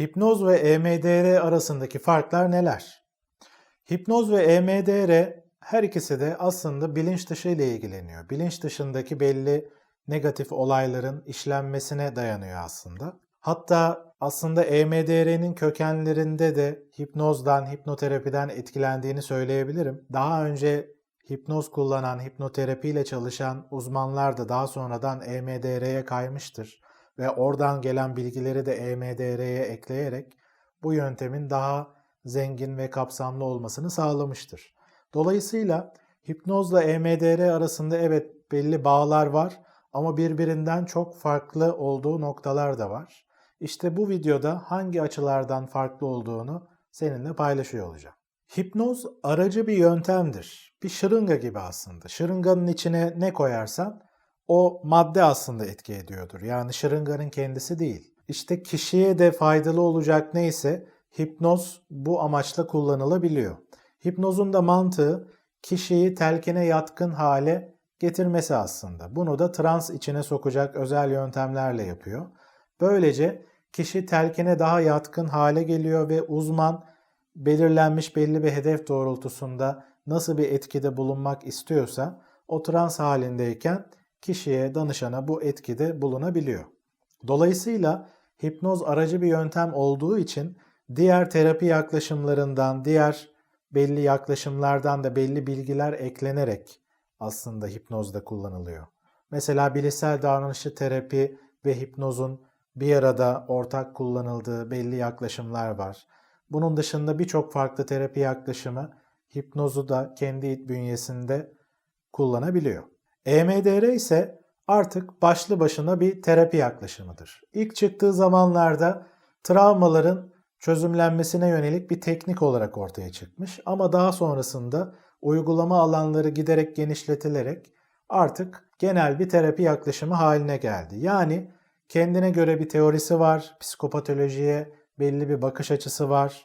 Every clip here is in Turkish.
Hipnoz ve EMDR arasındaki farklar neler? Hipnoz ve EMDR her ikisi de aslında bilinç dışı ile ilgileniyor. Bilinç dışındaki belli negatif olayların işlenmesine dayanıyor aslında. Hatta aslında EMDR'nin kökenlerinde de hipnozdan, hipnoterapiden etkilendiğini söyleyebilirim. Daha önce hipnoz kullanan, hipnoterapiyle çalışan uzmanlar da daha sonradan EMDR'ye kaymıştır ve oradan gelen bilgileri de EMDR'ye ekleyerek bu yöntemin daha zengin ve kapsamlı olmasını sağlamıştır. Dolayısıyla hipnozla EMDR arasında evet belli bağlar var ama birbirinden çok farklı olduğu noktalar da var. İşte bu videoda hangi açılardan farklı olduğunu seninle paylaşıyor olacağım. Hipnoz aracı bir yöntemdir. Bir şırınga gibi aslında. Şırınganın içine ne koyarsan o madde aslında etki ediyordur. Yani şırınganın kendisi değil. İşte kişiye de faydalı olacak neyse hipnoz bu amaçla kullanılabiliyor. Hipnozun da mantığı kişiyi telkine yatkın hale getirmesi aslında. Bunu da trans içine sokacak özel yöntemlerle yapıyor. Böylece kişi telkine daha yatkın hale geliyor ve uzman belirlenmiş belli bir hedef doğrultusunda nasıl bir etkide bulunmak istiyorsa o trans halindeyken kişiye, danışana bu etkide bulunabiliyor. Dolayısıyla hipnoz aracı bir yöntem olduğu için diğer terapi yaklaşımlarından, diğer belli yaklaşımlardan da belli bilgiler eklenerek aslında hipnozda kullanılıyor. Mesela bilişsel davranışçı terapi ve hipnozun bir arada ortak kullanıldığı belli yaklaşımlar var. Bunun dışında birçok farklı terapi yaklaşımı hipnozu da kendi bünyesinde kullanabiliyor. EMDR ise artık başlı başına bir terapi yaklaşımıdır. İlk çıktığı zamanlarda travmaların çözümlenmesine yönelik bir teknik olarak ortaya çıkmış ama daha sonrasında uygulama alanları giderek genişletilerek artık genel bir terapi yaklaşımı haline geldi. Yani kendine göre bir teorisi var, psikopatolojiye belli bir bakış açısı var,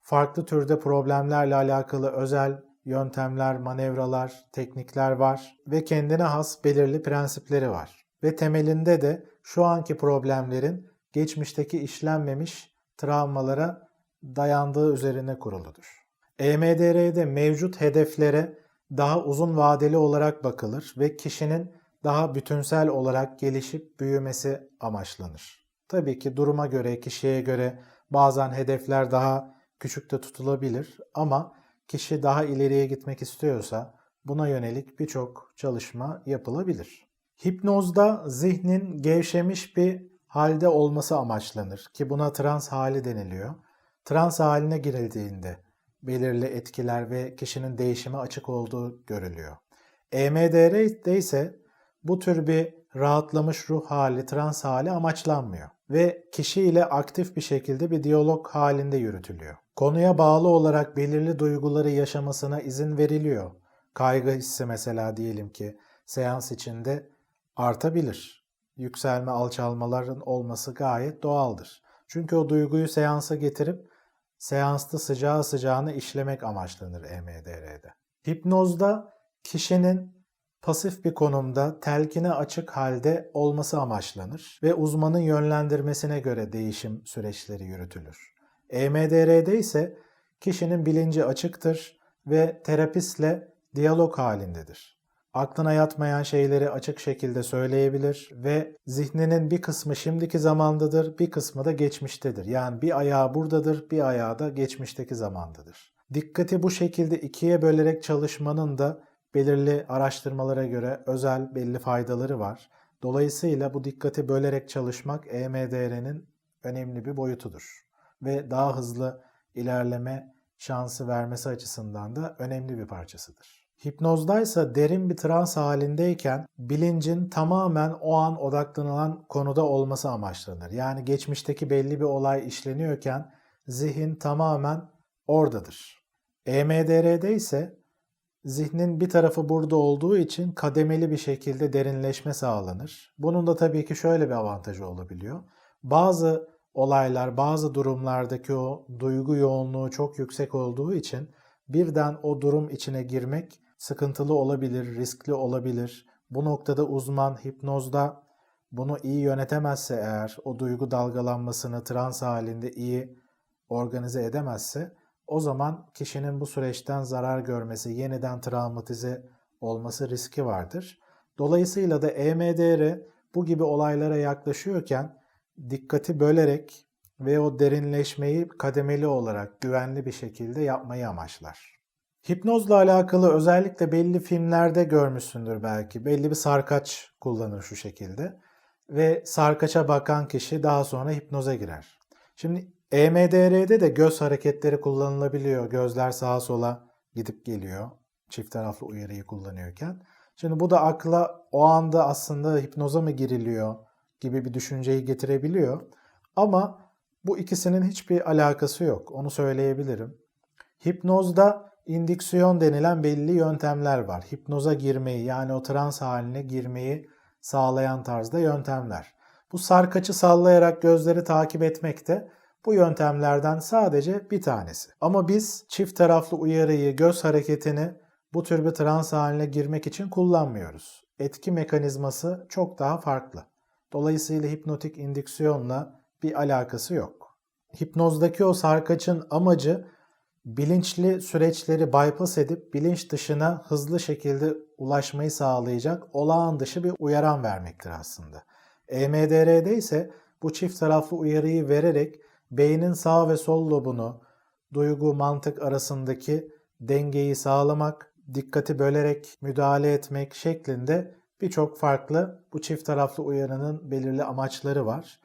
farklı türde problemlerle alakalı özel yöntemler, manevralar, teknikler var ve kendine has belirli prensipleri var. Ve temelinde de şu anki problemlerin geçmişteki işlenmemiş travmalara dayandığı üzerine kuruludur. EMDR'de mevcut hedeflere daha uzun vadeli olarak bakılır ve kişinin daha bütünsel olarak gelişip büyümesi amaçlanır. Tabii ki duruma göre, kişiye göre bazen hedefler daha küçük de tutulabilir ama kişi daha ileriye gitmek istiyorsa buna yönelik birçok çalışma yapılabilir. Hipnozda zihnin gevşemiş bir halde olması amaçlanır ki buna trans hali deniliyor. Trans haline girildiğinde belirli etkiler ve kişinin değişime açık olduğu görülüyor. EMDR'de ise bu tür bir rahatlamış ruh hali, trans hali amaçlanmıyor ve kişi ile aktif bir şekilde bir diyalog halinde yürütülüyor. Konuya bağlı olarak belirli duyguları yaşamasına izin veriliyor. Kaygı hissi mesela diyelim ki seans içinde artabilir. Yükselme, alçalmaların olması gayet doğaldır. Çünkü o duyguyu seansa getirip seansta sıcağı sıcağına işlemek amaçlanır EMDR'de. Hipnozda kişinin pasif bir konumda telkine açık halde olması amaçlanır ve uzmanın yönlendirmesine göre değişim süreçleri yürütülür. EMDR'de ise kişinin bilinci açıktır ve terapistle diyalog halindedir. Aklına yatmayan şeyleri açık şekilde söyleyebilir ve zihninin bir kısmı şimdiki zamandadır, bir kısmı da geçmiştedir. Yani bir ayağı buradadır, bir ayağı da geçmişteki zamandadır. Dikkati bu şekilde ikiye bölerek çalışmanın da belirli araştırmalara göre özel belli faydaları var. Dolayısıyla bu dikkati bölerek çalışmak EMDR'nin önemli bir boyutudur ve daha hızlı ilerleme şansı vermesi açısından da önemli bir parçasıdır. Hipnozdaysa derin bir trans halindeyken bilincin tamamen o an odaklanılan konuda olması amaçlanır. Yani geçmişteki belli bir olay işleniyorken zihin tamamen oradadır. EMDR'de ise zihnin bir tarafı burada olduğu için kademeli bir şekilde derinleşme sağlanır. Bunun da tabii ki şöyle bir avantajı olabiliyor. Bazı olaylar, bazı durumlardaki o duygu yoğunluğu çok yüksek olduğu için birden o durum içine girmek sıkıntılı olabilir, riskli olabilir. Bu noktada uzman hipnozda bunu iyi yönetemezse eğer, o duygu dalgalanmasını trans halinde iyi organize edemezse, o zaman kişinin bu süreçten zarar görmesi, yeniden travmatize olması riski vardır. Dolayısıyla da EMDR bu gibi olaylara yaklaşıyorken dikkati bölerek ve o derinleşmeyi kademeli olarak güvenli bir şekilde yapmayı amaçlar. Hipnozla alakalı özellikle belli filmlerde görmüşsündür belki. Belli bir sarkaç kullanır şu şekilde. Ve sarkaça bakan kişi daha sonra hipnoza girer. Şimdi EMDR'de de göz hareketleri kullanılabiliyor. Gözler sağa sola gidip geliyor. Çift taraflı uyarıyı kullanıyorken. Şimdi bu da akla o anda aslında hipnoza mı giriliyor gibi bir düşünceyi getirebiliyor. Ama bu ikisinin hiçbir alakası yok. Onu söyleyebilirim. Hipnozda indüksiyon denilen belli yöntemler var. Hipnoza girmeyi yani o trans haline girmeyi sağlayan tarzda yöntemler. Bu sarkaçı sallayarak gözleri takip etmek de bu yöntemlerden sadece bir tanesi. Ama biz çift taraflı uyarıyı, göz hareketini bu tür bir trans haline girmek için kullanmıyoruz. Etki mekanizması çok daha farklı. Dolayısıyla hipnotik indüksiyonla bir alakası yok. Hipnozdaki o sarkaçın amacı bilinçli süreçleri bypass edip bilinç dışına hızlı şekilde ulaşmayı sağlayacak olağan dışı bir uyaran vermektir aslında. EMDR'de ise bu çift taraflı uyarıyı vererek beynin sağ ve sol lobunu duygu mantık arasındaki dengeyi sağlamak, dikkati bölerek müdahale etmek şeklinde birçok farklı bu çift taraflı uyarının belirli amaçları var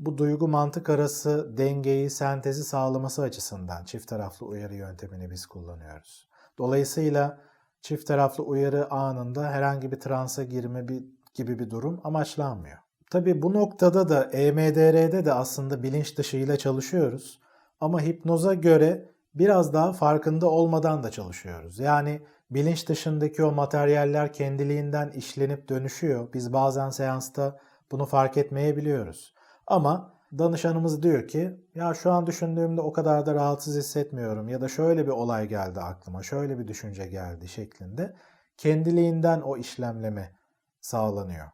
bu duygu mantık arası dengeyi, sentezi sağlaması açısından çift taraflı uyarı yöntemini biz kullanıyoruz. Dolayısıyla çift taraflı uyarı anında herhangi bir transa girme gibi bir durum amaçlanmıyor. Tabi bu noktada da EMDR'de de aslında bilinç dışıyla çalışıyoruz. Ama hipnoza göre biraz daha farkında olmadan da çalışıyoruz. Yani bilinç dışındaki o materyaller kendiliğinden işlenip dönüşüyor. Biz bazen seansta bunu fark etmeyebiliyoruz. Ama danışanımız diyor ki ya şu an düşündüğümde o kadar da rahatsız hissetmiyorum ya da şöyle bir olay geldi aklıma, şöyle bir düşünce geldi şeklinde kendiliğinden o işlemleme sağlanıyor.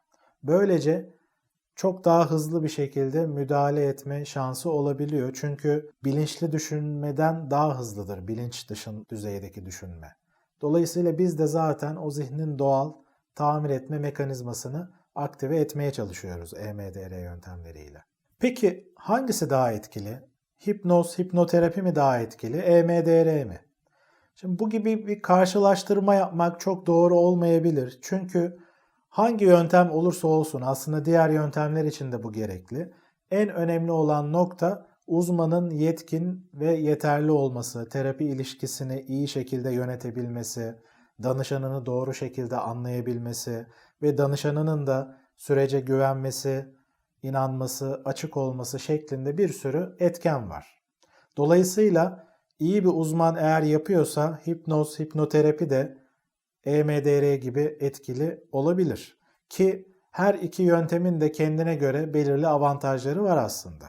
Böylece çok daha hızlı bir şekilde müdahale etme şansı olabiliyor. Çünkü bilinçli düşünmeden daha hızlıdır bilinç dışın düzeydeki düşünme. Dolayısıyla biz de zaten o zihnin doğal tamir etme mekanizmasını aktive etmeye çalışıyoruz EMDR yöntemleriyle. Peki hangisi daha etkili? Hipnoz, hipnoterapi mi daha etkili, EMDR mi? Şimdi bu gibi bir karşılaştırma yapmak çok doğru olmayabilir. Çünkü hangi yöntem olursa olsun aslında diğer yöntemler için de bu gerekli. En önemli olan nokta uzmanın yetkin ve yeterli olması, terapi ilişkisini iyi şekilde yönetebilmesi, danışanını doğru şekilde anlayabilmesi ve danışanının da sürece güvenmesi, inanması, açık olması şeklinde bir sürü etken var. Dolayısıyla iyi bir uzman eğer yapıyorsa hipnoz, hipnoterapi de EMDR gibi etkili olabilir. Ki her iki yöntemin de kendine göre belirli avantajları var aslında.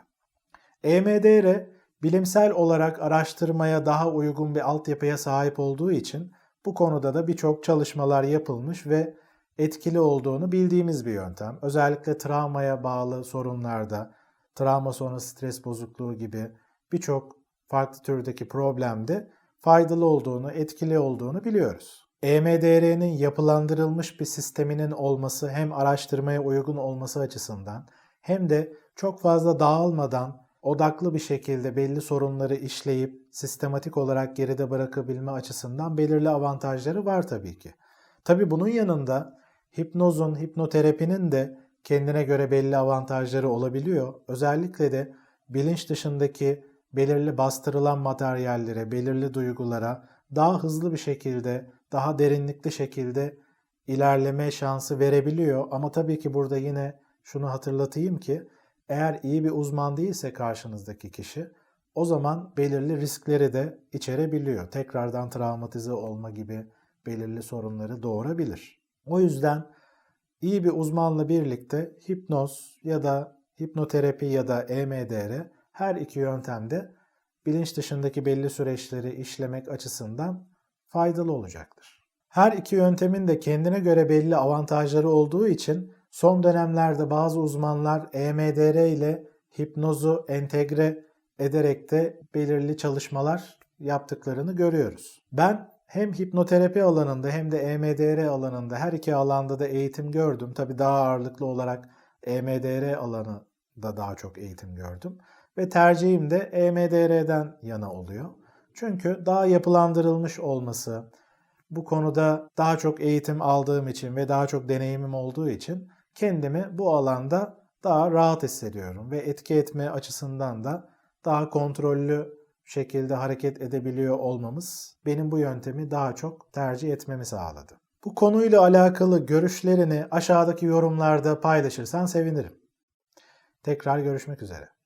EMDR bilimsel olarak araştırmaya daha uygun bir altyapıya sahip olduğu için bu konuda da birçok çalışmalar yapılmış ve etkili olduğunu bildiğimiz bir yöntem. Özellikle travmaya bağlı sorunlarda, travma sonrası stres bozukluğu gibi birçok farklı türdeki problemde faydalı olduğunu, etkili olduğunu biliyoruz. EMDR'nin yapılandırılmış bir sisteminin olması hem araştırmaya uygun olması açısından hem de çok fazla dağılmadan odaklı bir şekilde belli sorunları işleyip sistematik olarak geride bırakabilme açısından belirli avantajları var tabii ki. Tabii bunun yanında hipnozun, hipnoterapinin de kendine göre belli avantajları olabiliyor. Özellikle de bilinç dışındaki belirli bastırılan materyallere, belirli duygulara daha hızlı bir şekilde, daha derinlikli şekilde ilerleme şansı verebiliyor. Ama tabii ki burada yine şunu hatırlatayım ki eğer iyi bir uzman değilse karşınızdaki kişi o zaman belirli riskleri de içerebiliyor. Tekrardan travmatize olma gibi belirli sorunları doğurabilir. O yüzden iyi bir uzmanla birlikte hipnoz ya da hipnoterapi ya da EMDR her iki yöntemde bilinç dışındaki belli süreçleri işlemek açısından faydalı olacaktır. Her iki yöntemin de kendine göre belli avantajları olduğu için Son dönemlerde bazı uzmanlar EMDR ile hipnozu entegre ederek de belirli çalışmalar yaptıklarını görüyoruz. Ben hem hipnoterapi alanında hem de EMDR alanında her iki alanda da eğitim gördüm. Tabii daha ağırlıklı olarak EMDR alanı da daha çok eğitim gördüm. Ve tercihim de EMDR'den yana oluyor. Çünkü daha yapılandırılmış olması, bu konuda daha çok eğitim aldığım için ve daha çok deneyimim olduğu için kendimi bu alanda daha rahat hissediyorum ve etki etme açısından da daha kontrollü şekilde hareket edebiliyor olmamız benim bu yöntemi daha çok tercih etmemi sağladı. Bu konuyla alakalı görüşlerini aşağıdaki yorumlarda paylaşırsan sevinirim. Tekrar görüşmek üzere.